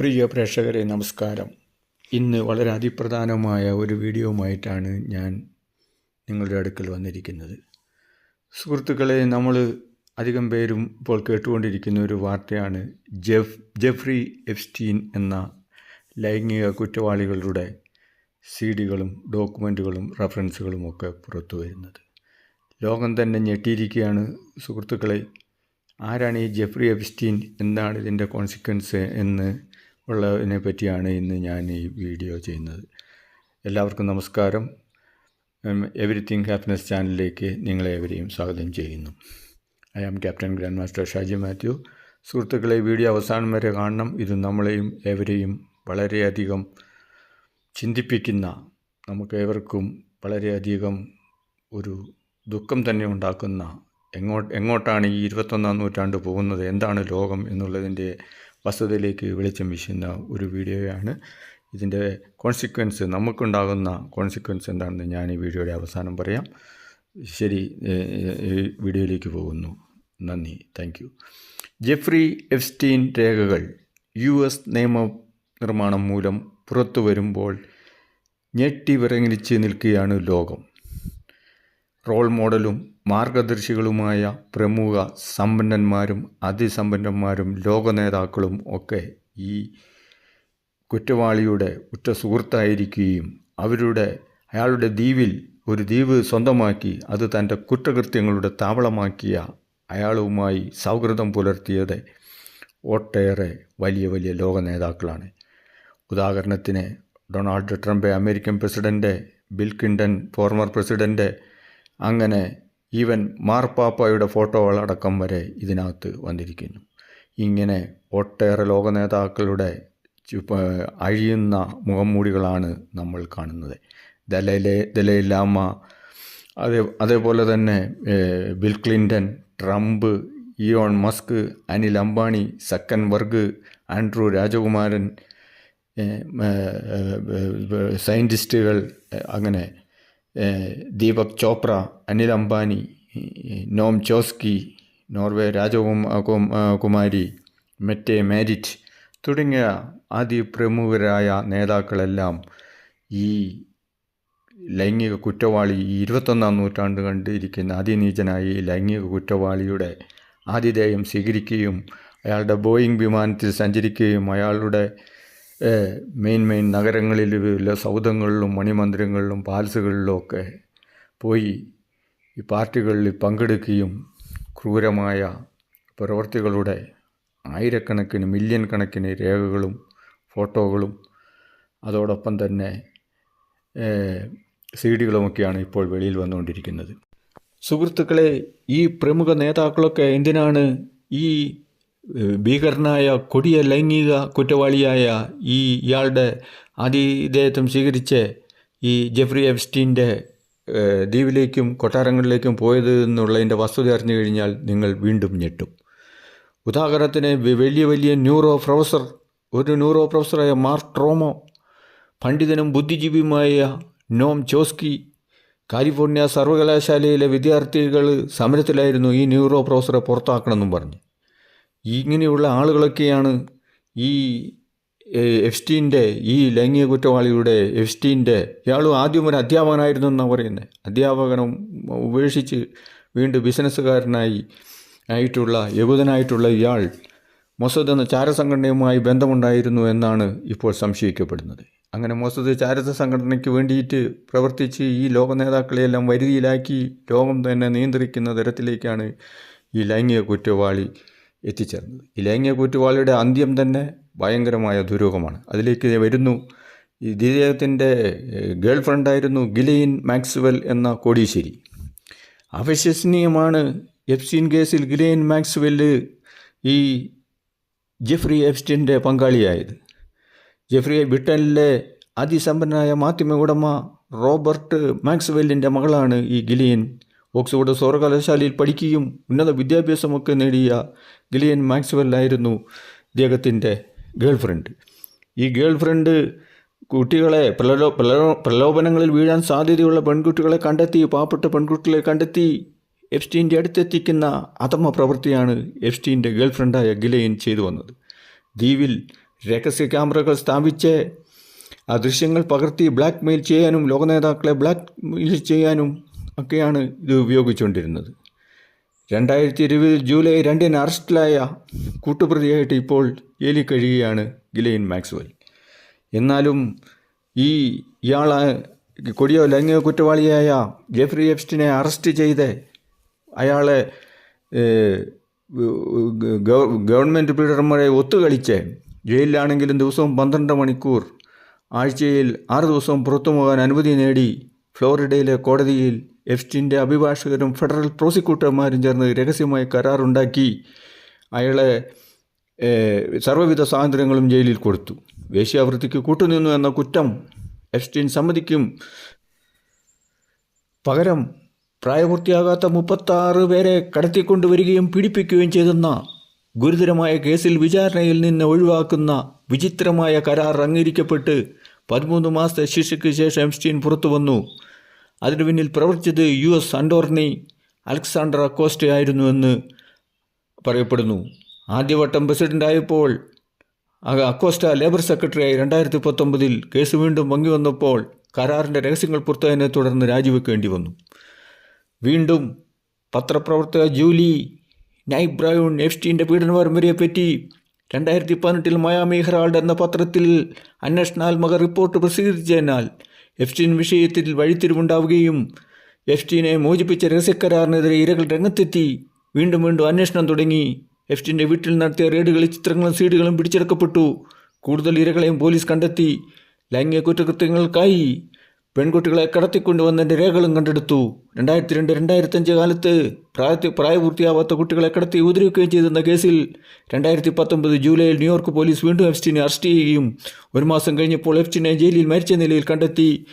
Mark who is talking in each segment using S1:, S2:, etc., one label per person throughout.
S1: പ്രിയ പ്രേക്ഷകരെ നമസ്കാരം. ഇന്ന് വളരെ അതിപ്രധാനമായ ഒരു വീഡിയോയുമായിട്ടാണ് ഞാൻ നിങ്ങളുടെ അടുക്കൽ വന്നിരിക്കുന്നത്. സുഹൃത്തുക്കളെ നമ്മൾ അധികം പേരും ഇപ്പോൾ കേട്ടുകൊണ്ടിരിക്കുന്ന ഒരു വാർത്തയാണ് ജെഫ് ജെഫ്രി എഫ്സ്റ്റീൻ എന്ന ലൈംഗിക കുറ്റവാളികളുടെ സി ഡികളും ഡോക്യുമെന്റുകളും റഫറൻസുകളും ഒക്കെ പുറത്തു വരുന്നത്. ലോകം തന്നെ ഞെട്ടിയിരിക്കുകയാണ്. സുഹൃത്തുക്കളെ ആരാണ് ഈ ജെഫ്രി എഫ്സ്റ്റീൻ? എന്താണ് ഇതിന്റെ കോൺസിക്വൻസ് എന്ന് ഉള്ളതിനെ പറ്റിയാണ് ഇന്ന് ഞാൻ ഈ വീഡിയോ ചെയ്യുന്നത്. എല്ലാവർക്കും നമസ്കാരം. എവറിത്തിങ് ഹാപ്പിനെസ് ചാനലിലേക്ക് നിങ്ങളെ എവരെയും സ്വാഗതം ചെയ്യുന്നു. I am captain grand master Shaji Mathew സുഹൃത്തുക്കളെ വീഡിയോ അവസാനം വരെ കാണണം. ഇത് നമ്മളെയും എവരെയും വളരെയധികം ചിന്തിപ്പിക്കുന്ന നമുക്ക് ഏവർക്കും വളരെയധികം ഒരു ദുഃഖം തന്നെ ഉണ്ടാക്കുന്ന എങ്ങോട്ട് എങ്ങോട്ടാണ് ഈ ഇരുപത്തൊന്നാം നൂറ്റാണ്ട് പോകുന്നത് എന്താണ് ലോകം എന്നുള്ളതിന്റെ വസ്തുതയിലേക്ക് വെളിച്ചം വീശുന്ന ഒരു വീഡിയോയാണ്. ഇതിന്റെ കോൺസിക്വൻസ് നമുക്കുണ്ടാകുന്ന കോൺസിക്വൻസ് എന്താണെന്ന് ഞാൻ ഈ വീഡിയോയുടെ അവസാനം പറയാം. ശരി വീഡിയോയിലേക്ക് പോകുന്നു. നന്ദി. താങ്ക് യു ജെഫ്രി എഫ്സ്റ്റീൻ രേഖകൾ യു എസ് നിയമ നിർമ്മാണം മൂലം പുറത്തു വരുമ്പോൾ ഞെട്ടി വിറങ്ങിച്ച് നിൽക്കുകയാണ് ലോകം. റോൾ മോഡലും മാർഗദർശികളുമായ പ്രമുഖ സമ്പന്നന്മാരും അതിസമ്പന്നന്മാരും ലോക നേതാക്കളും ഒക്കെ ഈ കുറ്റവാളിയുടെ ഉറ്റ സുഹൃത്തായിരിക്കുകയും അവരുടെ അയാളുടെ ദ്വീപിൽ ഒരു ദ്വീപ് സ്വന്തമാക്കി അത് തന്റെ കുറ്റകൃത്യങ്ങളുടെ താവളമാക്കിയ അയാളുമായി സൗഹൃദം പുലർത്തിയത് ഒട്ടേറെ വലിയ വലിയ ലോക നേതാക്കളാണ് ഉദാഹരണത്തിന് Donald Trump American president Bill Clinton former president അങ്ങനെ ഈവൻ മാർപ്പാപ്പയുടെ ഫോട്ടോകളടക്കം വരെ ഇതിനകത്ത് വന്നിരിക്കുന്നു. ഇങ്ങനെ ഒട്ടേറെ ലോക നേതാക്കളുടെ അഴിയുന്ന മുഖംമൂടികളാണ് നമ്മൾ കാണുന്നത്. ദലൈലെ ദലൈലാമ അതേ അതേപോലെ തന്നെ Bill Clinton Trump Elon Musk Anil Ambani Zuckerberg Andrew രാജകുമാരൻ സയന്റിസ്റ്റുകൾ അങ്ങനെ Deepak Chopra Anil Ambani Noam Chomsky Norway രാജകുമാരി മെറ്റേ മാരിറ്റ് തുടങ്ങിയ അതിപ്രമുഖരായ നേതാക്കളെല്ലാം ഈ ലൈംഗിക കുറ്റവാളി ഈ ഇരുപത്തൊന്നാം നൂറ്റാണ്ട് കണ്ടിരിക്കുന്ന അതിനീചനായ ഈ ലൈംഗിക കുറ്റവാളിയുടെ ആതിഥേയം സ്വീകരിക്കുകയും അയാളുടെ ബോയിങ് വിമാനത്തിൽ സഞ്ചരിക്കുകയും അയാളുടെ മെയിൻ മെയിൻ നഗരങ്ങളിലുള്ള സൗധങ്ങളിലും മണിമന്ദിരങ്ങളിലും പാൽസുകളിലുമൊക്കെ പോയി ഈ പാർട്ടികളിൽ പങ്കെടുക്കുകയും ക്രൂരമായ പ്രവർത്തികളുടെ ആയിരക്കണക്കിന് മില്യൺ കണക്കിന് രേഖകളും ഫോട്ടോകളും അതോടൊപ്പം തന്നെ സി ഡികളുമൊക്കെയാണ് ഇപ്പോൾ വെളിയിൽ വന്നുകൊണ്ടിരിക്കുന്നത്. സുഹൃത്തുക്കളെ ഈ പ്രമുഖ നേതാക്കളൊക്കെ എന്തിനാണ് ഈ ഭീകരനായ കൊടിയ ലൈംഗിക കുറ്റവാളിയായ ഈ ഇയാളുടെ ആതിഥേയത്വം സ്വീകരിച്ച് ഈ ജെഫ്രി എഫ്സ്റ്റീന്റെ ദ്വീപിലേക്കും കൊട്ടാരങ്ങളിലേക്കും പോയത് എന്നുള്ളതിന്റെ വസ്തുത അറിഞ്ഞു കഴിഞ്ഞാൽ നിങ്ങൾ വീണ്ടും ഞെട്ടും. ഉദാഹരണത്തിന് വലിയ വലിയ ന്യൂറോ പ്രൊഫസർ ഒരു ന്യൂറോ പ്രൊഫസറായ മാർക്ക് ട്രോമോ പണ്ഡിതനും ബുദ്ധിജീവിയുമായ നോം ചോസ്കി കാലിഫോർണിയ സർവകലാശാലയിലെ വിദ്യാർത്ഥികൾ സമരത്തിലായിരുന്നു ഈ ന്യൂറോ പ്രൊഫസറെ പുറത്താക്കണമെന്നും പറഞ്ഞു. ഇങ്ങനെയുള്ള ആളുകളൊക്കെയാണ് ഈ എഫ് എഫ്സ്റ്റീന്റെ ഈ ലൈംഗിക കുറ്റവാളിയുടെ എഫ്സ്റ്റീന്റെ ഇയാളും ആദ്യം ഒരു അധ്യാപകനായിരുന്നു എന്നാണ് പറയുന്നത് അധ്യാപകനം ഉപേക്ഷിച്ച് വീണ്ടും ബിസിനസ്സുകാരനായി ആയിട്ടുള്ള യഹൂദനായിട്ടുള്ള ഇയാൾ മൊസദ് എന്ന ചാരസംഘടനയുമായി ബന്ധമുണ്ടായിരുന്നു എന്നാണ് ഇപ്പോൾ സംശയിക്കപ്പെടുന്നത്. അങ്ങനെ മൊസദ് ചാരസംഘടനയ്ക്ക് വേണ്ടിയിട്ട് പ്രവർത്തിച്ച് ഈ ലോക നേതാക്കളെയെല്ലാം വരുതിയിലാക്കി ലോകം തന്നെ നിയന്ത്രിക്കുന്ന തരത്തിലേക്കാണ് ഈ ലൈംഗിക കുറ്റവാളി എത്തിച്ചേർന്നത്. ഇലയങ്ങിയ കുറ്റവാളിയുടെ അന്ത്യം തന്നെ ഭയങ്കരമായ ദുരൂഹമാണ്. അതിലേക്ക് വരുന്നു. ഇദ്ദേഹത്തിന്റെ ഗേൾ ഫ്രണ്ടായിരുന്നു ഗിലീൻ മാക്സ്വെൽ എന്ന കോടീശ്ശേരി. അവിശ്വസനീയമാണ് സീൻ കേസിൽ ഗിലീൻ മാക്സ്വെൽ ഈ ജെഫ്രി എഫ്സ്റ്റിന്റെ പങ്കാളിയായത്. ജെഫ്രി ബ്രിട്ടനിലെ അതിസമ്പന്നനായ മാധ്യമ ഉടമ റോബർട്ട് മാക്സ്വെല്ലിന്റെ മകളാണ് ഈ ഗിലിയൻ ഓക്സ്ഫോർഡ് സർവകലാശാലയിൽ പഠിക്കുകയും ഉന്നത വിദ്യാഭ്യാസമൊക്കെ നേടിയ ഗിലിയൻ മാക്സ്വെല്ലായിരുന്നു ഇദ്ദേഹത്തിന്റെ ഗേൾ ഫ്രണ്ട് ഈ ഗേൾ ഫ്രണ്ട് കുട്ടികളെ പ്രലോ പ്രലോ പ്രലോഭനങ്ങളിൽ വീഴാൻ സാധ്യതയുള്ള പെൺകുട്ടികളെ കണ്ടെത്തി പാവപ്പെട്ട പെൺകുട്ടികളെ കണ്ടെത്തി എഫ്സ്റ്റീന്റെ അടുത്തെത്തിക്കുന്ന അധമ പ്രവൃത്തിയാണ് എഫ്സ്റ്റീന്റെ ഗേൾ ഫ്രണ്ടായ ഗിലയൻ ചെയ്തു വന്നത്. ദ്വീപിൽ രഹസ്യ ക്യാമറകൾ സ്ഥാപിച്ച് ആ ദൃശ്യങ്ങൾ പകർത്തി ബ്ലാക്ക് മെയിൽ ചെയ്യാനും ലോക നേതാക്കളെ ബ്ലാക്ക് മെയിൽ ചെയ്യാനും ഒക്കെയാണ് ഇത് ഉപയോഗിച്ചുകൊണ്ടിരുന്നത്. രണ്ടായിരത്തി ഇരുപത് ജൂലൈ രണ്ടിന് അറസ്റ്റിലായ കൂട്ടുപ്രതിയായിട്ട് ഇപ്പോൾ ജയിലിൽ കഴിയുകയാണ് ഗിലെയിൻ മാക്സ്വൽ. എന്നാലും ഈ ഇയാൾ കൊടിയോ ലൈംഗിക കുറ്റവാളിയായ ജെഫ്രി എപ്സ്റ്റിനെ അറസ്റ്റ് ചെയ്ത് അയാളെ ഗവൺമെന്റ് പീഡർമാരെ ഒത്തുകളിച്ച് ജയിലിലാണെങ്കിലും ദിവസവും പന്ത്രണ്ട് മണിക്കൂർ ആഴ്ചയിൽ ആറ് ദിവസവും പുറത്തു പോകാൻ അനുമതി നേടി ഫ്ലോറിഡയിലെ കോടതിയിൽ എഫ്റ്റിന്റെ അഭിഭാഷകരും ഫെഡറൽ പ്രോസിക്യൂട്ടർമാരും ചേർന്ന് രഹസ്യമായി കരാറുണ്ടാക്കി. അയാളെ സർവവിധ സ്വാതന്ത്ര്യങ്ങളും ജയിലിൽ കൊടുത്തു. വേശ്യാവൃത്തിക്ക് കൂട്ടുനിന്നു എന്ന കുറ്റം എഫ്സ്റ്റീൻ സമ്മതിക്കും പകരം പ്രായപൂർത്തിയാകാത്ത മുപ്പത്താറ് പേരെ കടത്തിക്കൊണ്ടുവരികയും പീഡിപ്പിക്കുകയും ചെയ്തെന്ന ഗുരുതരമായ കേസിൽ വിചാരണയിൽ നിന്ന് ഒഴിവാക്കുന്ന വിചിത്രമായ കരാർ അംഗീകരിക്കപ്പെട്ട് പതിമൂന്ന് മാസത്തെ ശിക്ഷയ്ക്ക് ശേഷം എംസ്റ്റീൻ പുറത്തു വന്നു അതിനു പിന്നിൽ പ്രവർത്തിച്ചത് U S attorney Alexander Acosta ആയിരുന്നുവെന്ന് പറയപ്പെടുന്നു. ആദ്യവട്ടം പ്രസിഡന്റായപ്പോൾ അക്കോസ്റ്റ ലേബർ സെക്രട്ടറിയായി രണ്ടായിരത്തി പത്തൊമ്പതിൽ കേസ് വീണ്ടും വങ്ങി വന്നപ്പോൾ കരാറിന്റെ രഹസ്യങ്ങൾ പുറത്തതിനെ തുടർന്ന് രാജിവെക്കേണ്ടി വന്നു. വീണ്ടും പത്രപ്രവർത്തക ജൂലി നൈറ്റ് ബ്രൗൺ എഫ്സ്റ്റീന്റെ പീഡന പരമ്പരയെപ്പറ്റി രണ്ടായിരത്തി പതിനെട്ടിൽ മയാമി ഹെറാൾഡ് എന്ന പത്രത്തിൽ അന്വേഷണാത്മക റിപ്പോർട്ട് പ്രസിദ്ധീകരിച്ചതിനാൽ എഫ്സ്റ്റീൻ വിഷയത്തിൽ വഴിത്തിരിവുണ്ടാവുകയും എഫ്റ്റീനെ മോചിപ്പിച്ച രഹസ്യക്കരാറിനെതിരെ ഇരകൾ രംഗത്തെത്തി. വീണ്ടും വീണ്ടും അന്വേഷണം തുടങ്ങി. എഫ്സ്റ്റീന്റെ വീട്ടിൽ നടത്തിയ റെയ്ഡുകളിൽ ചിത്രങ്ങളും സീഡുകളും പിടിച്ചെടുക്കപ്പെട്ടു. കൂടുതൽ ഇരകളെയും പോലീസ് കണ്ടെത്തി. ലൈംഗിക കുറ്റകൃത്യങ്ങൾക്കായി പെൺകുട്ടികളെ കടത്തിക്കൊണ്ടുവന്നതിന്റെ രേഖകളും കണ്ടെടുത്തു. രണ്ടായിരത്തി രണ്ട് രണ്ടായിരത്തഞ്ച് കാലത്ത് പ്രായത്തി പ്രായപൂർത്തിയാവാത്ത കുട്ടികളെ കടത്തി ഉപദ്രവിക്കുകയും ചെയ്തെന്ന കേസിൽ രണ്ടായിരത്തി പത്തൊമ്പത് ജൂലൈയിൽ ന്യൂയോർക്ക് പോലീസ് വീണ്ടും എഫ്സ്റ്റീനെ അറസ്റ്റ് ചെയ്യുകയും ഒരു മാസം കഴിഞ്ഞപ്പോൾ എഫ്സ്റ്റീനെ ജയിലിൽ മരിച്ച നിലയിൽ കണ്ടെത്തി.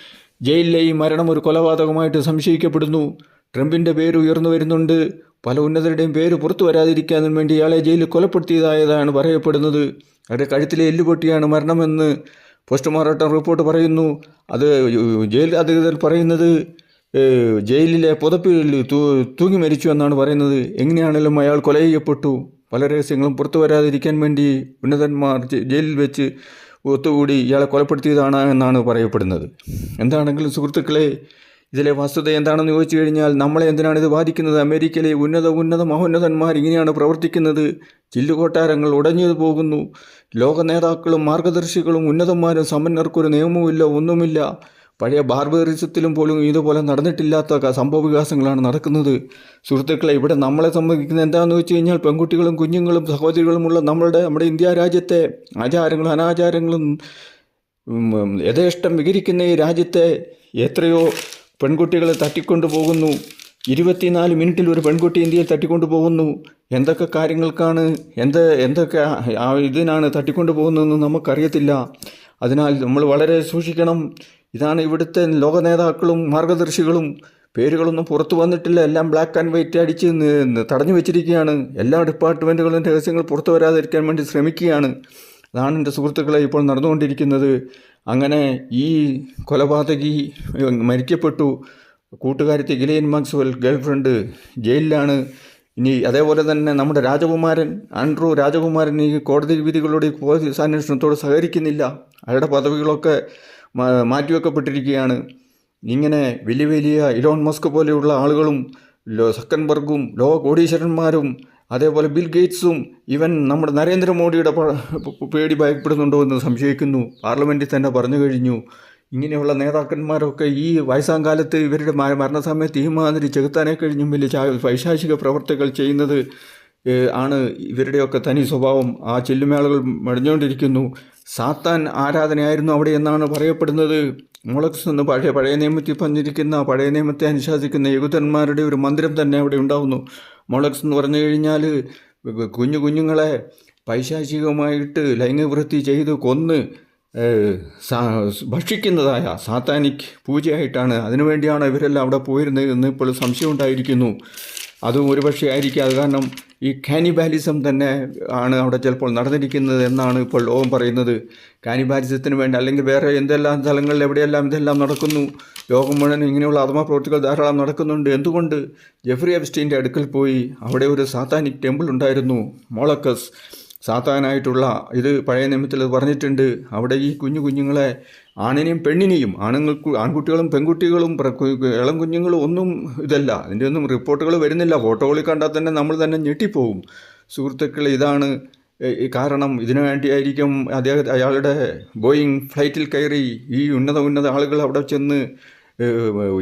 S1: ജയിലിലെ ഈ മരണം ഒരു കൊലപാതകമായിട്ട് സംശയിക്കപ്പെടുന്നു. ട്രംപിന്റെ പേര് ഉയർന്നു വരുന്നുണ്ട്. പല ഉന്നതരുടെയും പേര് പുറത്തു വരാതിരിക്കാനും വേണ്ടി ഇയാളെ ജയിലിൽ കൊലപ്പെടുത്തിയതായതാണ് പറയപ്പെടുന്നത്. അവരുടെ കഴുത്തിലെ എല്ലുപൊട്ടിയാണ് മരണമെന്ന് പോസ്റ്റ്മോർട്ടം റിപ്പോർട്ട് പറയുന്നു. അത് ജയിൽ അധികൃതർ പറയുന്നത് ജയിലിലെ പുതപ്പിൽ തൂങ്ങി മരിച്ചു എന്നാണ് പറയുന്നത്. എങ്ങനെയാണെങ്കിലും അയാൾ കൊല ചെയ്യപ്പെട്ടു പല രഹസ്യങ്ങളും പുറത്തു വരാതിരിക്കാൻ വേണ്ടി ഉന്നതന്മാർ ജയിലിൽ വെച്ച് ഒത്തുകൂടി ഇയാളെ കൊലപ്പെടുത്തിയതാണ് എന്നാണ് പറയപ്പെടുന്നത്. എന്താണെങ്കിലും സുഹൃത്തുക്കളെ ഇതിലെ വസ്തുത എന്താണെന്ന് ചോദിച്ചു കഴിഞ്ഞാൽ നമ്മളെ എന്തിനാണ് ഇത് ബാധിക്കുന്നത്? അമേരിക്കയിലെ ഉന്നത ഉന്നത മഹോന്നതന്മാർ ഇങ്ങനെയാണ് പ്രവർത്തിക്കുന്നത്. ചില്ലുകൊട്ടാരങ്ങൾ ഉടഞ്ഞു പോകുന്നു. ലോക നേതാക്കളും മാർഗദർശികളും ഉന്നതന്മാരും സമ്പന്നർക്കൊരു നിയമവുമില്ല ഒന്നുമില്ല. പഴയ ബാർബറിസത്തിലും പോലും ഇതുപോലെ നടന്നിട്ടില്ലാത്ത സംഭവ വികാസങ്ങളാണ് നടക്കുന്നത്. സുഹൃത്തുക്കളെ ഇവിടെ നമ്മളെ സംബന്ധിക്കുന്നത് എന്താണെന്ന് വെച്ച് കഴിഞ്ഞാൽ പെൺകുട്ടികളും കുഞ്ഞുങ്ങളും സഹോദരികളുമുള്ള നമ്മളുടെ നമ്മുടെ ഇന്ത്യ രാജ്യത്തെ ആചാരങ്ങളും അനാചാരങ്ങളും യഥേഷ്ടം വികരിക്കുന്ന ഈ രാജ്യത്തെ എത്രയോ പെൺകുട്ടികളെ തട്ടിക്കൊണ്ടു പോകുന്നു. ഇരുപത്തിനാല് മിനിറ്റിൽ ഒരു പെൺകുട്ടി ഇന്ത്യയിൽ തട്ടിക്കൊണ്ടു പോകുന്നു. എന്തൊക്കെ കാര്യങ്ങൾക്കാണ് എന്ത് എന്തൊക്കെ ആ- ഇതിനാണ് തട്ടിക്കൊണ്ടു പോകുന്നതെന്ന് നമുക്കറിയത്തില്ല. അതിനാൽ നമ്മൾ വളരെ സൂക്ഷിക്കണം. ഇതാണ് ഇവിടുത്തെ ലോക നേതാക്കളും മാർഗദർശികളും. പേരുകളൊന്നും പുറത്തു വന്നിട്ടില്ല. എല്ലാം ബ്ലാക്ക് ആൻഡ് വൈറ്റ് അടിച്ച് തടഞ്ഞു വെച്ചിരിക്കുകയാണ്. എല്ലാ ഡിപ്പാർട്ട്മെന്റുകളും രഹസ്യങ്ങൾ പുറത്തു വരാതിരിക്കാൻ വേണ്ടി ശ്രമിക്കുകയാണ്. അതാണ് എന്റെ സുഹൃത്തുക്കളെ ഇപ്പോൾ നടന്നുകൊണ്ടിരിക്കുന്നത്. അങ്ങനെ ഈ കൊലപാതകി മരിക്കപ്പെട്ടു. കൂട്ടുകാരത്തി ഗിലിയൻ മാക്സ്വൽ ഗേൾഫ്രണ്ട് ജയിലിലാണ്. ഇനി അതേപോലെ തന്നെ നമ്മുടെ രാജകുമാരൻ ആൻഡ്രൂ രാജകുമാരൻ ഈ കോടതി വിധികളോട് പോലീസ് അന്വേഷണത്തോട് സഹകരിക്കുന്നില്ല. അയാളുടെ പദവികളൊക്കെ മാറ്റിവെക്കപ്പെട്ടിരിക്കുകയാണ്. ഇങ്ങനെ വലിയ വലിയ ഇലോൺ മസ്ക് പോലെയുള്ള ആളുകളും ലോ സക്കൻബർഗും ലോക കോടീശ്വരന്മാരും അതേപോലെ ബിൽ ഗേറ്റ്സും ഇവൻ നമ്മുടെ നരേന്ദ്രമോദിയുടെ പേടി ഭയപ്പെടുന്നുണ്ടോ എന്ന് സംശയിക്കുന്നു. പാർലമെന്റിൽ തന്നെ പറഞ്ഞു കഴിഞ്ഞു. ഇങ്ങനെയുള്ള നേതാക്കന്മാരൊക്കെ ഈ വയസ്സാം കാലത്ത് ഇവരുടെ മരണസമയത്ത് ഈ മാതിരി ചെകുത്താനെ കഴിഞ്ഞും വലിയ വൈശാചിക പ്രവർത്തികൾ ചെയ്യുന്നത് ആണ് ഇവരുടെയൊക്കെ തനി സ്വഭാവം. ആ ചെല്ലുമേളകൾ മടിഞ്ഞുകൊണ്ടിരിക്കുന്നു. സാത്താൻ ആരാധനയായിരുന്നു അവിടെ എന്നാണ് പറയപ്പെടുന്നത്. മുളക്സ് എന്ന് പഴയ പഴയ നിയമത്തിൽ പറഞ്ഞിരിക്കുന്ന പഴയ നിയമത്തെ അനുശാസിക്കുന്ന യഹൂദന്മാരുടെ ഒരു മന്ദിരം തന്നെ അവിടെ ഉണ്ടാവുന്നു. മുളക്സ് എന്ന് പറഞ്ഞു കഴിഞ്ഞാൽ കുഞ്ഞു കുഞ്ഞുങ്ങളെ പൈശാചികമായിട്ട് ലൈംഗികവൃത്തി ചെയ്ത് കൊന്ന് ഭക്ഷിക്കുന്നതായ സാത്താനിക് പൂജയായിട്ടാണ്. അതിനുവേണ്ടിയാണ് ഇവരെല്ലാം അവിടെ പോയിരുന്നത് എന്ന് ഇപ്പോൾ സംശയം ഉണ്ടായിരിക്കുന്നു. അതും ഒരുപക്ഷെ ആയിരിക്കും. അത് കാരണം ഈ കാനിബാലിസം തന്നെ ആണ് അവിടെ ചിലപ്പോൾ നടന്നിരിക്കുന്നത് എന്നാണ് ഇപ്പോൾ ലോകം പറയുന്നത്. കാനിബാലിസത്തിന് വേണ്ടി അല്ലെങ്കിൽ വേറെ എന്തെല്ലാം സ്ഥലങ്ങളിൽ എവിടെയെല്ലാം ഇതെല്ലാം നടക്കുന്നു ലോകം മുഴുവൻ ഇങ്ങനെയുള്ള അധമ പ്രവൃത്തികൾ ധാരാളം നടക്കുന്നുണ്ട്. എന്തുകൊണ്ട് ജെഫ്രി എബ്സ്റ്റീന്റെ അടുക്കൽ പോയി അവിടെ ഒരു സാത്താനിക് ടെമ്പിൾ ഉണ്ടായിരുന്നു മോളക്കസ്. സാത്താനായിട്ടുള്ള ഇത് പഴയ നിയമത്തിൽ പറഞ്ഞിട്ടുണ്ട്. അവിടെ ഈ കുഞ്ഞു കുഞ്ഞുങ്ങളെ ആണിനെയും പെണ്ണിനെയും ആണുങ്ങൾക്ക് ആൺകുട്ടികളും പെൺകുട്ടികളും ഇളം കുഞ്ഞുങ്ങളും ഒന്നും ഇതല്ല. അതിന്റെ ഒന്നും റിപ്പോർട്ടുകൾ വരുന്നില്ല. ഫോട്ടോകളിൽ കണ്ടാൽ തന്നെ നമ്മൾ തന്നെ ഞെട്ടിപ്പോവും സുഹൃത്തുക്കൾ ഇതാണ് കാരണം. ഇതിനു വേണ്ടിയായിരിക്കും അദ്ദേഹം അയാളുടെ ബോയിങ് ഫ്ലൈറ്റിൽ കയറി ഈ ഉന്നത ഉന്നത ആളുകൾ അവിടെ ചെന്ന്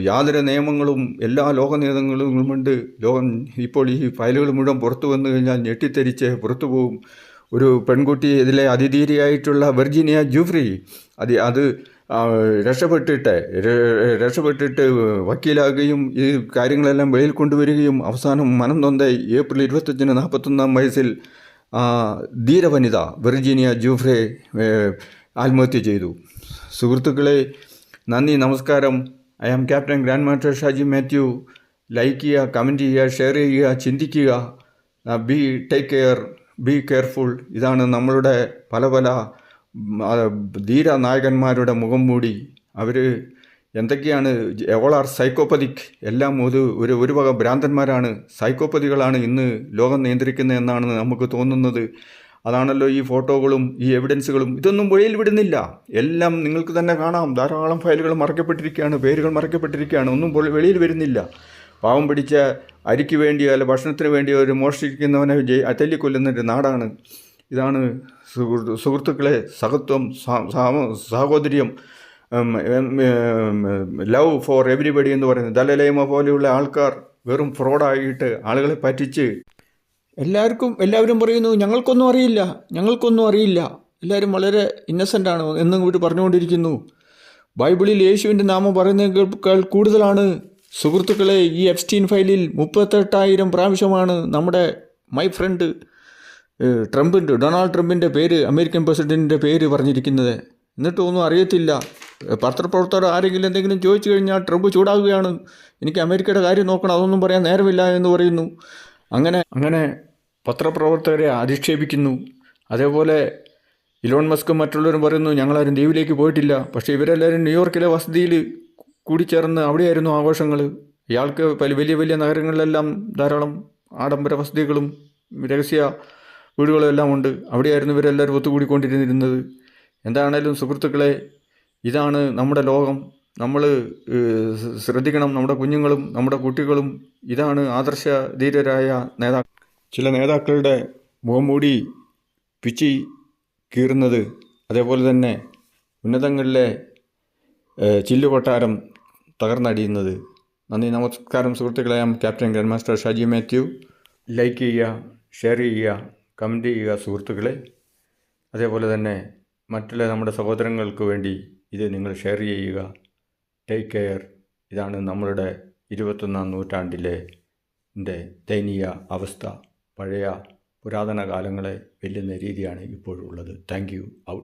S1: യാതൊരു നിയമങ്ങളും എല്ലാ ലോക നിയമങ്ങളും ഉണ്ട് ലോകം ഇപ്പോൾ ഈ ഫയലുകൾ മുഴുവൻ പുറത്തു വന്നു കഴിഞ്ഞാൽ ഞെട്ടിത്തെരിച്ച് പുറത്തു പോകും. ഒരു പെൺകുട്ടി ഇതിലെ അതിധീരിയായിട്ടുള്ള വെർജീനിയ ജൂഫ്രി അത് അത് രക്ഷപ്പെട്ടിട്ട് രക്ഷപ്പെട്ടിട്ട് വക്കീലാകുകയും ഈ കാര്യങ്ങളെല്ലാം വെളിയിൽ കൊണ്ടുവരികയും അവസാനം മനം നൊന്ത ഏപ്രിൽ ഇരുപത്തഞ്ചിന് നാൽപ്പത്തൊന്നാം വയസ്സിൽ ധീരവനിത വെർജീനിയ ജൂഫ്രെ ആത്മഹത്യ ചെയ്തു. സുഹൃത്തുക്കളെ നന്ദി നമസ്കാരം. I am captain grand master Shaji Mathew. Like ചെയ്യുക കമന്റ് ചെയ്യുക ഷെയർ ചെയ്യുക ചിന്തിക്കുക. Be take care. Be careful ഇതാണ് നമ്മളുടെ പല പല ധീര നായകന്മാരുടെ മുഖം മൂടി. അവർ എന്തൊക്കെയാണ് എവൾ ആർ സൈക്കോപ്പതിക് എല്ലാം ഒരു ഒരു ഒരു വക ഭ്രാന്തന്മാരാണ്. സൈക്കോപ്പതികളാണ് ഇന്ന് ലോകം നിയന്ത്രിക്കുന്നത് എന്നാണ് നമുക്ക് തോന്നുന്നത്. അതാണല്ലോ ഈ ഫോട്ടോകളും ഈ എവിഡൻസുകളും ഇതൊന്നും വെളിയിൽ വിടുന്നില്ല. എല്ലാം നിങ്ങൾക്ക് തന്നെ കാണാം. ധാരാളം ഫയലുകൾ മറക്കപ്പെട്ടിരിക്കുകയാണ് പേരുകൾ മറക്കപ്പെട്ടിരിക്കുകയാണ്. ഒന്നും വെളി- വെളിയിൽ വരുന്നില്ല. പാവം പിടിച്ച അരിക്ക് വേണ്ടിയോ അല്ല ഭക്ഷണത്തിന് വേണ്ടിയോ ഒരു മോഷ്ടിക്കുന്നവനെ ജയി തല്ലിക്കൊല്ലുന്ന ഒരു നാടാണ്. ഇതാണ് സുഹൃത്ത് സുഹൃത്തുക്കളെ സഹത്വം സഹോദര്യം ലവ് ഫോർ എവരിബഡി എന്ന് പറയുന്നത്. ദലലയമ പോലെയുള്ള ആൾക്കാർ വെറും ഫ്രോഡായിട്ട് ആളുകളെ പറ്റിച്ച് എല്ലാവർക്കും എല്ലാവരും പറയുന്നു ഞങ്ങൾക്കൊന്നും അറിയില്ല ഞങ്ങൾക്കൊന്നും അറിയില്ല. എല്ലാവരും വളരെ ഇന്നസെന്റ് ആണ് എന്നും ഇവർ പറഞ്ഞുകൊണ്ടിരിക്കുന്നു. ബൈബിളിൽ യേശുവിന്റെ നാമം പറയുന്നതിനേക്കാൾ കൂടുതലാണ് സുഹൃത്തുക്കളെ ഈ എഫ്സ്റ്റീൻ ഫയലിൽ മുപ്പത്തെട്ടായിരം പ്രാവശ്യമാണ് നമ്മുടെ മൈ ഫ്രണ്ട് ട്രംപിന്റെ ഡൊണാൾഡ് ട്രംപിന്റെ പേര് അമേരിക്കൻ പ്രസിഡന്റിന്റെ പേര് പറഞ്ഞിരിക്കുന്നത്. എന്നിട്ടൊന്നും അറിയത്തില്ല. പത്രപ്രവർത്തകർ ആരെങ്കിലും എന്തെങ്കിലും ചോദിച്ചു കഴിഞ്ഞാൽ ട്രംപ് ചൂടാകുകയാണ്. എനിക്ക് അമേരിക്കയുടെ കാര്യം നോക്കണം അതൊന്നും പറയാൻ നേരമില്ല എന്ന് പറയുന്നു. അങ്ങനെ അങ്ങനെ പത്രപ്രവർത്തകരെ അധിക്ഷേപിക്കുന്നു. അതേപോലെ ഇലോൺ മസ്കും മറ്റുള്ളവരും പറയുന്നു ഞങ്ങളാരും ദ്വീപിലേക്ക് പോയിട്ടില്ല. പക്ഷേ ഇവരെല്ലാവരും ന്യൂയോർക്കിലെ വസതിയിൽ കൂടിച്ചേർന്ന് അവിടെയായിരുന്നു ആഘോഷങ്ങൾ ഇയാൾക്ക് വലിയ വലിയ നഗരങ്ങളിലെല്ലാം ധാരാളം ആഡംബര വസതികളും രഹസ്യ വീടുകളും എല്ലാം ഉണ്ട്. അവിടെയായിരുന്നു ഇവരെല്ലാവരും ഒത്തുകൂടിക്കൊണ്ടിരുന്നിരുന്നത് എന്താണേലും സുഹൃത്തുക്കളെ ഇതാണ് നമ്മുടെ ലോകം. നമ്മൾ ശ്രദ്ധിക്കണം. നമ്മുടെ കുഞ്ഞുങ്ങളും നമ്മുടെ കുട്ടികളും ഇതാണ് ആദർശ ധീരരായ നേതാക്കൾ. ചില നേതാക്കളുടെ മുഖംമൂടി പിച്ചി കീറുന്നത് അതേപോലെ തന്നെ ഉന്നതങ്ങളിലെ ചില്ലുകൊട്ടാരം തകർന്നടിയുന്നത്. നന്ദി നമസ്കാരം സുഹൃത്തുക്കളെ. ഞാൻ captain grand master Shaji Mathew. Like ചെയ്യുക ഷെയർ ചെയ്യുക കമന്റ് ചെയ്യുക സുഹൃത്തുക്കളെ. അതേപോലെ തന്നെ മറ്റുള്ള നമ്മുടെ സഹോദരങ്ങൾക്ക് വേണ്ടി ഇത് നിങ്ങൾ ഷെയർ ചെയ്യുക. ടേക്ക് കെയർ ഇതാണ് നമ്മളുടെ ഇരുപത്തൊന്നാം നൂറ്റാണ്ടിലെ ദയനീയ അവസ്ഥ. പഴയ പുരാതന കാലങ്ങളെ വെല്ലുന്ന രീതിയാണ് ഇപ്പോഴുള്ളത്. Thank you out